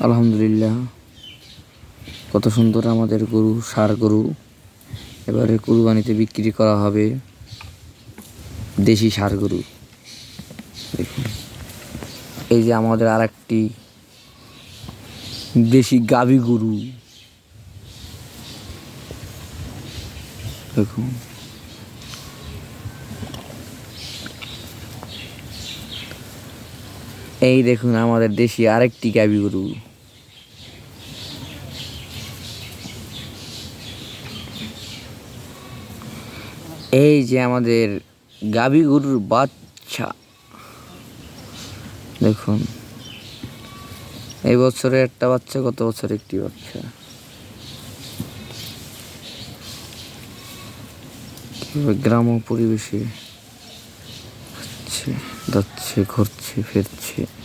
আলহামদুলিল্লাহ। কত সুন্দর আমাদের গরু, সার গরু। এবারে কুরবানিতে বিক্রি করা হবে দেশি সার গরু। দেখুন। এই যে আমাদের আর একটি দেশি গাভী গরু। দেখুন। এই দেখুন আমাদের দেশি আরেকটি গাভী গরু। এই যে আমাদের গাভী গরুর বাচ্চা। দেখুন। এই বছরে একটা বাচ্চা, গত বছর একটি বাচ্চা। গ্রাম্য পরিবেশে যাচ্ছে, ঘুরছে, ফিরছে।